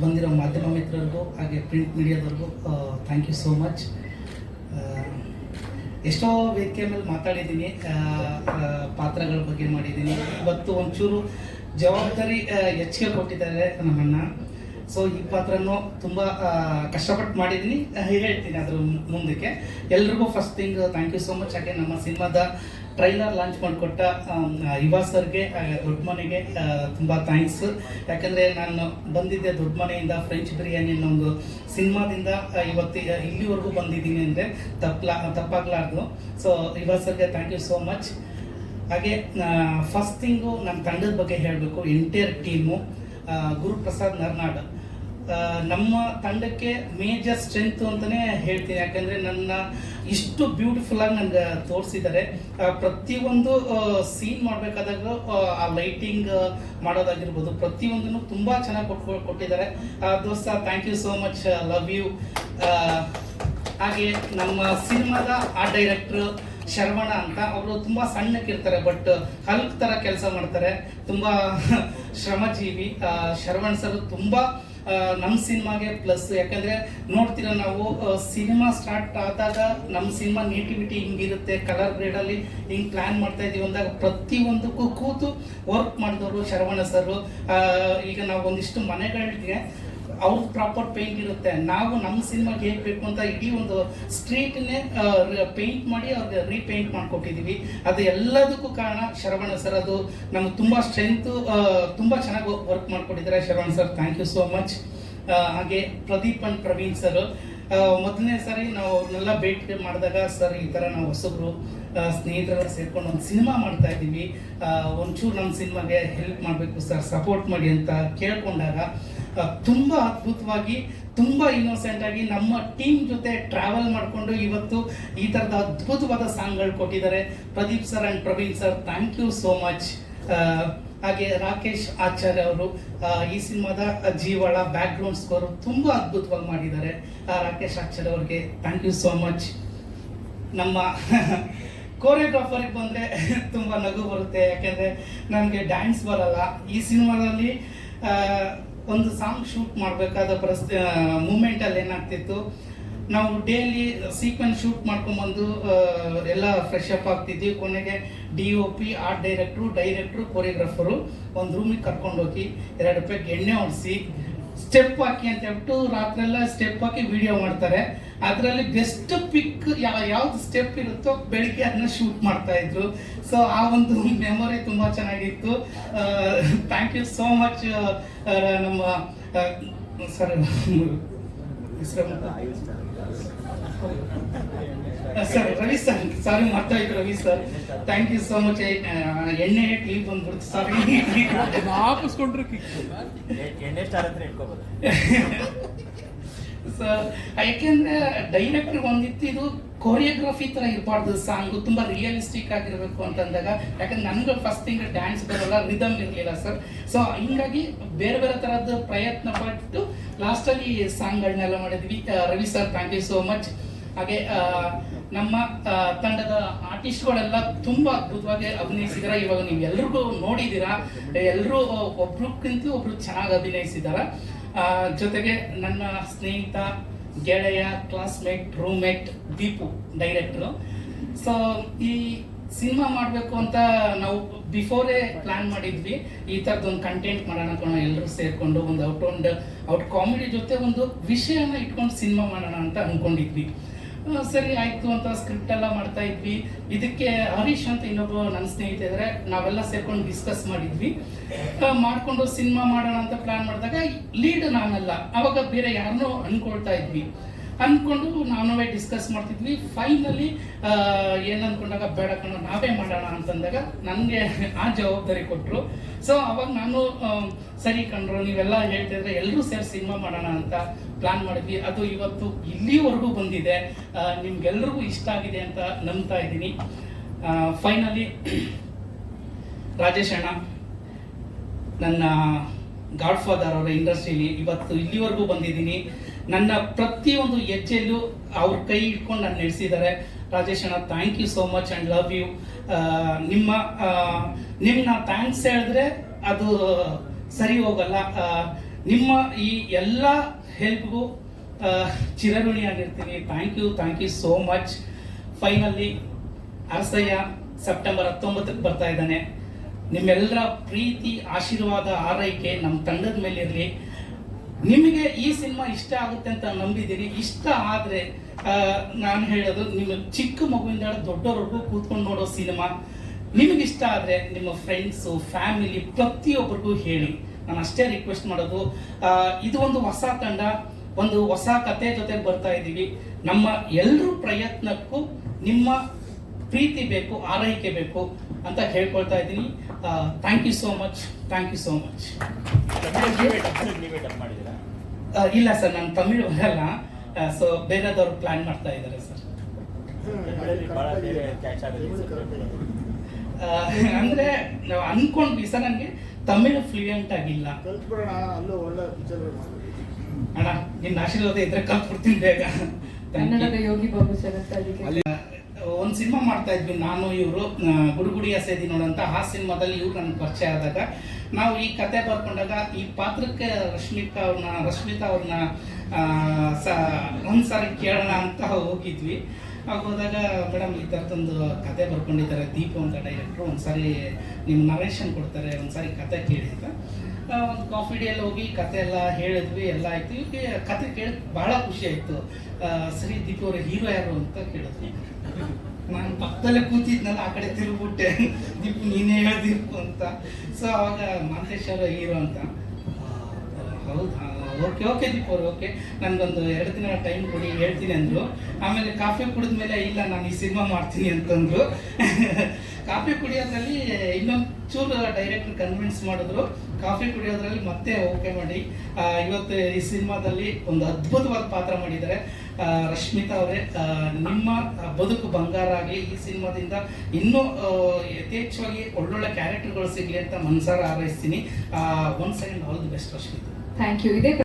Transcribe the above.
ಬಂದಿರೋ ಮಾಧ್ಯಮ ಮಿತ್ರರಿಗೂ ಹಾಗೆ ಪ್ರಿಂಟ್ ಮೀಡಿಯಾದವ್ರಿಗೂ ಥ್ಯಾಂಕ್ ಯು ಸೋ ಮಚ್ ಎಷ್ಟೋ ವೇದಿಕೆ ಮೇಲೆ ಮಾತಾಡಿದ್ದೀನಿ ಪಾತ್ರಗಳ ಬಗ್ಗೆ ಮಾಡಿದ್ದೀನಿ. ಇವತ್ತು ಒಂಚೂರು ಜವಾಬ್ದಾರಿ ಹೆಚ್ಚಿಗೆ ಕೊಟ್ಟಿದ್ದಾರೆ ನಮ್ಮಣ್ಣ ಸೊ ಈ ಪಾತ್ರನೂ ತುಂಬ ಕಷ್ಟಪಟ್ಟು ಮಾಡಿದ್ದೀನಿ. ಹೇಳ್ತೀನಿ ಅದ್ರ ಮುಂದಕ್ಕೆ. ಎಲ್ರಿಗೂ first thing thank you so much ಹಾಗೆ ನಮ್ಮ ಸಿನಿಮಾದ ಟ್ರೈಲರ್ ಲಾಂಚ್ ಮಾಡಿಕೊಟ್ಟ ಯುವ ಸರ್ಗೆ ದೊಡ್ಡ ಮನೆಗೆ ತುಂಬ ಥ್ಯಾಂಕ್ಸ್ ಯಾಕಂದರೆ ನಾನು ಬಂದಿದ್ದೆ ದೊಡ್ಡ ಮನೆಯಿಂದ ಫ್ರೆಂಚ್ ಬಿರಿಯಾನಿ ಅನ್ನೋ ಒಂದು ಸಿನಿಮಾದಿಂದ ಇವತ್ತು ಇಲ್ಲಿವರೆಗೂ ಬಂದಿದ್ದೀನಿ ಅಂದರೆ ತಪ್ಪಲಾ ತಪ್ಪಾಗ್ಲಾರ್ದು. ಸೊ ಯುವ ಸರ್ಗೆ ಥ್ಯಾಂಕ್ ಯು ಸೋ ಮಚ್ ಹಾಗೆ ಫಸ್ಟ್ ಥಿಂಗು ನನ್ನ ತಂಡದ ಬಗ್ಗೆ ಹೇಳಬೇಕು. Entire team Guruprasad Narnad. ನಮ್ಮ ತಂಡಕ್ಕೆ ಮೇಜರ್ ಸ್ಟ್ರೆಂತ್ ಅಂತಾನೆ ಹೇಳ್ತೀನಿ. ಯಾಕಂದ್ರೆ ನನ್ನ ಇಷ್ಟು ಬ್ಯೂಟಿಫುಲ್ ಆಗಿ ನನಗೆ ತೋರಿಸಿದ್ದಾರೆ. ಪ್ರತಿಯೊಂದು ಸೀನ್ ಮಾಡಬೇಕಾದಾಗ, ಆ ಲೈಟಿಂಗ್ ಮಾಡೋದಾಗಿರ್ಬೋದು. ಪ್ರತಿಯೊಂದನ್ನು ತುಂಬಾ ಚೆನ್ನಾಗಿ ಕೊಟ್ಟು ಕೊಟ್ಟಿದ್ದಾರೆ. ದೋಸ್ತ thank you so much love you ಹಾಗೆ ನಮ್ಮ ಸಿನಿಮಾದ ಆ ಡೈರೆಕ್ಟ್ರು ಶರವಣ ಅಂತ ಅವರು ತುಂಬಾ ಸಣ್ಣಕ್ಕಿರ್ತಾರೆ ಬಟ್ ಹಲ್ಕ್ ತರ ಕೆಲಸ ಮಾಡ್ತಾರೆ. ತುಂಬಾ ಶ್ರಮಜೀವಿ. ಶರವಣ ಸರ್ ತುಂಬಾ ನಮ್ಮ ಸಿನಿಮಾಗೆ ಪ್ಲಸ್ ಯಾಕಂದ್ರೆ ನೋಡ್ತೀರ ನಾವು ಸಿನಿಮಾ ಸ್ಟಾರ್ಟ್ ಆದಾಗ ನಮ್ಮ ಸಿನಿಮಾ ನೇಟಿವಿಟಿ ಹಿಂಗಿರುತ್ತೆ ಕಲರ್ ಗ್ರೇಡ್ ಅಲ್ಲಿ ಪ್ಲ್ಯಾನ್ ಮಾಡ್ತಾ ಇದೀವಿ ಅಂದಾಗ ಪ್ರತಿಯೊಂದಕ್ಕೂ ಕೂತು ವರ್ಕ್ ಮಾಡಿದವರು ಶರವಣ ಸರ್ ಈಗ ನಾವು ಒಂದಿಷ್ಟು ಮನೆಗಳಿಗೆ ಅವ್ರದ್ದು ಪ್ರಾಪರ್ ಪೇಂಟ್ ಇರುತ್ತೆ. ನಾವು ನಮ್ಮ ಸಿನಿಮಾಗೆ ಹೇಗೆ ಬೇಕು ಅಂತ ಇಡೀ ಒಂದು ಸ್ಟ್ರೀಟ್ನೇ ಪೇಂಟ್ ಮಾಡಿ ಅವ್ರಿಗೆ ರೀಪೇಂಟ್ ಮಾಡಿಕೊಟ್ಟಿದ್ದೀವಿ ಅದು ಎಲ್ಲದಕ್ಕೂ ಕಾರಣ ಶರವಣ ಸರ್ ಅದು ನಮ್ಗೆ ತುಂಬ ಸ್ಟ್ರೆಂತು ತುಂಬ ಚೆನ್ನಾಗಿ ವರ್ಕ್ ಮಾಡಿಕೊಟ್ಟಿದ್ದಾರೆ Sharavana sir thank you so much ಹಾಗೆ ಪ್ರದೀಪ್ ಅಂಡ್ ಪ್ರವೀಣ್ ಸರ್ ಮೊದಲನೇ ಸಾರಿ ನಾವು ಅವ್ರನ್ನೆಲ್ಲ ಭೇಟಿ ಮಾಡಿದಾಗ ಸರ್ ಈ ಥರ ನಾವು ಹೊಸಬ್ರು ಸ್ನೇಹಿತರೆಲ್ಲ ಸೇರ್ಕೊಂಡು ಒಂದು ಸಿನಿಮಾ ಮಾಡ್ತಾ ಇದ್ದೀವಿ. ಒಂಚೂರು ನಮ್ಮ ಸಿನಿಮಾಗೆ ಹೆಲ್ಪ್ ಮಾಡಬೇಕು ಸರ್ ಸಪೋರ್ಟ್ ಮಾಡಿ ಅಂತ ಕೇಳ್ಕೊಂಡಾಗ ತುಂಬಾ ಅದ್ಭುತವಾಗಿ, ತುಂಬಾ ಇನ್ನೋಸೆಂಟ್ ಆಗಿ ನಮ್ಮ ಟೀಮ್ ಜೊತೆ ಟ್ರಾವೆಲ್ ಮಾಡಿಕೊಂಡು ಇವತ್ತು ಈ ತರದ ಅದ್ಭುತವಾದ ಸಾಂಗ್ಗಳು ಕೊಟ್ಟಿದ್ದಾರೆ. Pradeep sir and Praveen sir thank you so much ಹಾಗೆ ರಾಕೇಶ್ ಆಚಾರ್ಯ ಅವರು ಈ ಸಿನಿಮಾದ ಜೀವಾಳ ಬ್ಯಾಕ್ ಗ್ರೌಂಡ್ ಸ್ಕೋರ್ ತುಂಬಾ ಅದ್ಭುತವಾಗಿ ಮಾಡಿದ್ದಾರೆ. ರಾಕೇಶ್ ಆಚಾರ್ಯ ಅವ್ರಿಗೆ ಥ್ಯಾಂಕ್ ಯು ಸೋ ಮಚ್ ನಮ್ಮ ಕೋರಿಯೋಗ್ರಾಫರಿಗೆ ಬಂದರೆ ತುಂಬ ನಗು ಬರುತ್ತೆ. ಯಾಕೆಂದರೆ ನನಗೆ ಡ್ಯಾನ್ಸ್ ಬರಲ್ಲ. ಈ ಸಿನಿಮಾದಲ್ಲಿ ಒಂದು ಸಾಂಗ್ ಶೂಟ್ ಮಾಡಬೇಕಾದ ಪರಿಸ್ಥಿತಿ ಮೂಮೆಂಟಲ್ಲಿ ಏನಾಗ್ತಿತ್ತು? ನಾವು ಡೇಲಿ ಸೀಕ್ವೆನ್ಸ್ ಶೂಟ್ ಮಾಡ್ಕೊಂಬಂದು ಬಂದು ಎಲ್ಲ ಫ್ರೆಶ್ ಅಪ್ ಆಗ್ತಿದ್ವಿ. ಕೊನೆಗೆ D O P art director director choreographer ಒಂದು ರೂಮಿಗೆ ಕರ್ಕೊಂಡೋಗಿ, ಎರಡು ರೂಪಾಯಿಗೆ ಎಣ್ಣೆ ಹೊಡಿಸಿ ಸ್ಟೆಪ್ ಹಾಕಿ ಅಂತ ಹೇಳ್ಬಿಟ್ಟು ರಾತ್ರೆಲ್ಲ ಸ್ಟೆಪ್ ಹಾಕಿ ವಿಡಿಯೋ ಮಾಡ್ತಾರೆ. ಅದರಲ್ಲಿ ಬೆಸ್ಟ್ ಪಿಕ್ ಯಾವ ಯಾವ್ದು ಸ್ಟೆಪ್ ಇರುತ್ತೋ ಬೆಳಿಗ್ಗೆ ಅದನ್ನ ಶೂಟ್ ಮಾಡ್ತಾ ಇದ್ರು. ಸೊ ಆ ಒಂದು ಮೆಮೊರಿ ತುಂಬಾ ಚೆನ್ನಾಗಿತ್ತು. ಥ್ಯಾಂಕ್ ಯು ಸೋ ಮಚ್ ನಮ್ಮ sir sir Ravi sir sorry ಮಾಡ್ತಾ ಇದ್ರು Ravi sir thank you so much ಎಣ್ಣೆ ಟಿ ಬಂದ್ಬಿಡ್ತು ಸಾರಿ ಹಾಕಿಸ್ಕೊಂಡ್ರೆ ಕಿಕ್ ಎಣ್ಣೆ ಸ್ಟಾರ್ ಹತ್ರ ಇಟ್ಕೋಬೋದು ಸರ್ ಯಾಕೆಂದ್ರೆ ಡೈರೆಕ್ಟರ್ ಒಂದಿತ್ತು ಇದು ಕೊರಿಯೋಗ್ರಫಿ ತರ ಇರಬಾರ್ದು ಸಾಂಗ್ ತುಂಬಾ ರಿಯಲಿಸ್ಟಿಕ್ ಆಗಿರ್ಬೇಕು ಅಂತಂದಾಗ. ಯಾಕಂದ್ರೆ ನನ್ಗೆ ಫಸ್ಟ್ ಥಿಂಗ್ ಡ್ಯಾನ್ಸ್ ಬರೋಲ್ಲ ರಿದಮ್ ಇರಲಿಲ್ಲ ಸರ್ ಸೊ ಹಿಂಗಾಗಿ ಬೇರೆ ಬೇರೆ ತರದ್ದು ಪ್ರಯತ್ನ ಪಟ್ಟು ಲಾಸ್ಟ್ ಅಲ್ಲಿ ಸಾಂಗ್ಗಳನ್ನೆಲ್ಲ ಮಾಡಿದ್ವಿ. Ravi sir thank you so much ಹಾಗೆ ನಮ್ಮ ತಂಡದ ಆರ್ಟಿಸ್ಟ್ಗಳೆಲ್ಲ ತುಂಬಾ ಅದ್ಭುತವಾಗಿ ಅಭಿನಯಿಸಿದಾರೆ. ಇವಾಗ ನೀವು ಎಲ್ರಿಗೂ ನೋಡಿದ್ದೀರಾ ಎಲ್ಲರೂ ಒಬ್ರಕ್ಕಿಂತ ಒಬ್ರು ಚೆನ್ನಾಗಿ ಅಭಿನಯಿಸಿದಾರ. ಜೊತೆಗೆ ನನ್ನ ಸ್ನೇಹಿತ, ಗೆಳೆಯ classmate roommate Deepu director so ಈ ಸಿನಿಮಾ ಮಾಡಬೇಕು ಅಂತ ನಾವು ಬಿಫೋರೇ ಪ್ಲಾನ್ ಮಾಡಿದ್ವಿ. ಈ ಥರದ್ದು ಒಂದು ಕಂಟೆಂಟ್ ಮಾಡೋಣ ಎಲ್ಲರೂ ಸೇರಿಕೊಂಡು ಒಂದು ಔಟ್ ಒಂದು ಔಟ್ ಕಾಮಿಡಿ ಜೊತೆ ಒಂದು ವಿಷಯನ ಇಟ್ಕೊಂಡು ಸಿನಿಮಾ ಮಾಡೋಣ ಅಂತ ಅಂದ್ಕೊಂಡಿದ್ವಿ ಸರಿ, ಆಯ್ತು ಅಂತ ಸ್ಕ್ರಿಪ್ಟ್ ಎಲ್ಲ ಮಾಡ್ತಾ ಇದ್ವಿ. ಇದಕ್ಕೆ ಹರೀಶ್ ಅಂತ ಇನ್ನೊಬ್ಬ ನನ್ನ ಸ್ನೇಹಿತ ಇದ್ದಾರೆ ನಾವೆಲ್ಲ ಸೇರ್ಕೊಂಡು ಡಿಸ್ಕಸ್ ಮಾಡಿದ್ವಿ. ಮಾಡ್ಕೊಂಡು ಸಿನಿಮಾ ಮಾಡೋಣ ಅಂತ ಪ್ಲಾನ್ ಮಾಡಿದಾಗ ಲೀಡ್ ನಾನಲ್ಲ. ಅವಾಗ ಬೇರೆ ಯಾರನ್ನೋ ಅನ್ಕೊಳ್ತಾ ಇದ್ವಿ. ಅನ್ಕೊಂಡು ನಾವೇ ಡಿಸ್ಕಸ್ ಮಾಡ್ತಿದ್ವಿ. ಫೈನಲಿ ಏನ್ ಅನ್ಕೊಂಡಾಗ ಬೇಡ ಕಣ, ನಾವೇ ಮಾಡೋಣ ಅಂತಂದಾಗ ನನಗೆ ಆ ಜವಾಬ್ದಾರಿ ಕೊಟ್ಟರು ಸೊ ಅವಾಗ ನಾನು ಸರಿ ಕಂಡ್ರು ನೀವೆಲ್ಲ ಹೇಳ್ತಿದ್ರೆ ಎಲ್ಲರೂ ಸೇರಿ ಸಿನಿಮಾ ಮಾಡೋಣ ಅಂತ ಪ್ಲಾನ್ ಮಾಡಿದ್ವಿ. ಅದು ಇವತ್ತು ಇಲ್ಲಿವರೆಗೂ ಬಂದಿದೆ. ನಿಮ್ಗೆಲ್ರಿಗೂ ಇಷ್ಟ ಆಗಿದೆ ಅಂತ ನಂಬ್ತಾ ಇದ್ದೀನಿ. ಫೈನಲಿ ರಾಜೇಶ್ ಅಣ್ಣ, ನನ್ನ ಗಾಡ್ ಫಾದರ್ ಅವರ ಇಂಡಸ್ಟ್ರಿಲಿ ಇವತ್ತು ಇಲ್ಲಿವರೆಗೂ ಬಂದಿದ್ದೀನಿ. ನನ್ನ ಪ್ರತಿಯೊಂದು ಹೆಜ್ಜೆಯಲ್ಲೂ ಅವ್ರ ಕೈ ಇಟ್ಕೊಂಡು ನಾನು ನಡೆಸಿದ್ದಾರೆ. ರಾಜೇಶ್ ಅಣ್ಣ thank you so much and love you ನಿಮ್ಮ ನಿಮ್ಮ ನಾನು ಥ್ಯಾಂಕ್ಸ್ ಹೇಳಿದ್ರೆ ಅದು ಸರಿ ಹೋಗಲ್ಲ. ನಿಮ್ಮ ಈ ಎಲ್ಲ ಹೆಲ್ಪ್ಗೂ ಚಿರಋಣಿಯಾಗಿರ್ತೀನಿ. Thank you thank you so much finally Arasayya September ಹತ್ತೊಂಬತ್ತಕ್ಕೆ ಬರ್ತಾ ಇದ್ದಾನೆ. ನಿಮ್ಮೆಲ್ಲರ ಪ್ರೀತಿ, ಆಶೀರ್ವಾದ, ಆರೈಕೆ ನಮ್ಮ ತಂಡದ ಮೇಲೆ ಇರಲಿ ನಿಮಗೆ ಈ ಸಿನಿಮಾ ಇಷ್ಟ ಆಗುತ್ತೆ ಅಂತ ನಂಬಿದ್ದೀರಿ, ಇಷ್ಟ ಆದರೆ ನಾನು ಹೇಳೋದು, ನಿಮ್ಮ ಚಿಕ್ಕ ಮಗುವಿಂದ ದೊಡ್ಡವರೆಗೂ ಕೂತ್ಕೊಂಡು ನೋಡೋ ಸಿನಿಮಾ, ನಿಮಗೆ ಇಷ್ಟ ಆದರೆ ನಿಮ್ಮ ಫ್ರೆಂಡ್ಸು ಫ್ಯಾಮಿಲಿ ಪ್ರತಿಯೊಬ್ಬರಿಗೂ ಹೇಳಿ. ನಾನು ಅಷ್ಟೇ ರಿಕ್ವೆಸ್ಟ್ ಮಾಡೋದು ಇದು ಒಂದು ಹೊಸ ತಂಡ, ಒಂದು ಹೊಸ ಕತೆ ಜೊತೆ ಬರ್ತಾ ಇದ್ದೀವಿ. ನಮ್ಮ ಎಲ್ಲರೂ ಪ್ರಯತ್ನಕ್ಕೂ ನಿಮ್ಮ ಪ್ರೀತಿ ಬೇಕು, ಆರೈಕೆ ಬೇಕು. ಅಂತ ಹೇಳ್ಕೊಳ್ತಾ ಇದ್ದೀನಿ. Thank you so much thank you so much ಇಲ್ಲ ಸರ್ ನಾನು ತಮಿಳು ಬರಲ್ಲ. ಸೊ ಬೇರೆದವ್ರು ಪ್ಲಾನ್ ಮಾಡ್ತಾ ಇದ್ದಾರೆ ಸರ್. ಅಂದ್ರೆ ನಾವು ಅನ್ಕೊಂಡ್ವಿ ಸರ್ ನನಗೆ ತಮಿಳು ಫ್ಲೂಯೆಂಟ್ ಆಗಿಲ್ಲ. ಅಣ್ಣ ನಿನ್ನ ಆಶೀರ್ವಾದ ಇದ್ರೆ ಕಲ್ತ್ಬಿಡ್ತೀನಿ ಬೇಗ. ಕನ್ನಡದ ಯೋಗಿ ಬಾಬು ಒಂದು ಸಿನಿಮಾ ಮಾಡ್ತಾ ಇದ್ವಿ ನಾನು, ಇವರು ಗುಡುಗುಡಿಯ ಸೇದಿ ನೋಡಂತ, ಆ ಸಿನಿಮಾದಲ್ಲಿ ಇವ್ರು ನನಗೆ ಪರಿಚಯ ಆದಾಗ, ನಾವು ಈ ಕತೆ ಬರ್ಕೊಂಡಾಗ ಈ ಪಾತ್ರಕ್ಕೆ ರಶ್ಮಿಕಾ ಅವ್ರನ್ನ ರಶ್ಮಿತಾ ಅವ್ರನ್ನ ಸ, ಒಂದ್ಸಾರಿ ಕೇಳೋಣ ಅಂತ ಹೋಗಿದ್ವಿ. ಆಗ ಹೋದಾಗ ಮೇಡಮ್, ಈ ಥರದ್ದೊಂದು ಕತೆ ಬರ್ಕೊಂಡಿದ್ದಾರೆ, ದೀಪು ಅಂತ ಡೈರೆಕ್ಟ್ರು ಒಂದ್ಸಾರಿ ನಿಮ್ಮ ನರೇಷನ್ ಕೊಡ್ತಾರೆ, ಒಂದ್ಸಾರಿ ಕತೆ ಕೇಳಿ ಅಂತ. ಒಂದು ಕಾಫಿ ಡೇಲಿ ಹೋಗಿ ಕತೆ ಎಲ್ಲ ಹೇಳಿದ್ವಿ, ಎಲ್ಲ ಆಯ್ತು. ಇವಕ್ಕೆ ಕತೆ ಕೇಳಿ ಬಹಳ ಖುಷಿ ಆಯ್ತು. ಸರಿ, ದೀಪು ಅವರ ಹೀರೋ ಯಾರು ಅಂತ ಕೇಳಿದ್ವಿ. ನಾನು ಪಕ್ಕದಲ್ಲೇ ಕೂತಿದ್ನಲ್ಲ, ಆ ಕಡೆ ತಿರುಗ್ಬಿಟ್ಟೆ. ದೀಪು, ನೀನೇ ಹೇಳ ದೀಪು ಅಂತ. ಸೊ ಅವಾಗ ಮಾಂತೇಶ್ ಅವರ ಹೀರೋ ಅಂತ. ಹೌದಾ ಓಕೆ ಓಕೆ ದೀಪ್ ಅವ್ರು ಓಕೆ ನನಗೊಂದು ಎರಡು ದಿನ ಟೈಮ್ ಕೊಡಿ, ಹೇಳ್ತೀನಿ ಅಂದರು. ಆಮೇಲೆ ಕಾಫಿ ಕುಡಿದ ಮೇಲೆ ಇಲ್ಲ, ನಾನು ಈ ಸಿನಿಮಾ ಮಾಡ್ತೀನಿ ಅಂತಂದ್ರು. ಕಾಫಿ ಕುಡಿಯೋದ್ರಲ್ಲಿ ಇನ್ನೊಂದು ಚೂರು ಡೈರೆಕ್ಟರ್ ಕನ್ವಿನ್ಸ್ ಮಾಡಿದ್ರು. ಕಾಫಿ ಕುಡಿಯೋದ್ರಲ್ಲಿ ಮತ್ತೆ ಓಕೆ ಮಾಡಿ. ಇವತ್ತು ಈ ಸಿನಿಮಾದಲ್ಲಿ ಒಂದು ಅದ್ಭುತವಾದ ಪಾತ್ರ ಮಾಡಿದ್ದಾರೆ. ರಶ್ಮಿತಾ ಅವರೇ ನಿಮ್ಮ ಬದುಕು ಬಂಗಾರ ಆಗಲಿ ಈ ಸಿನಿಮಾದಿಂದ ಇನ್ನೂ ಯಥೇಚ್ಛವಾಗಿ ಒಳ್ಳೊಳ್ಳೆ ಕ್ಯಾರೆಕ್ಟರ್ಗಳು ಸಿಗಲಿ ಅಂತ ಮನ್ಸಾರ ಹಾರೈಸ್ತೀನಿ. One second all the best Rashmita. Thank you ಇದೇ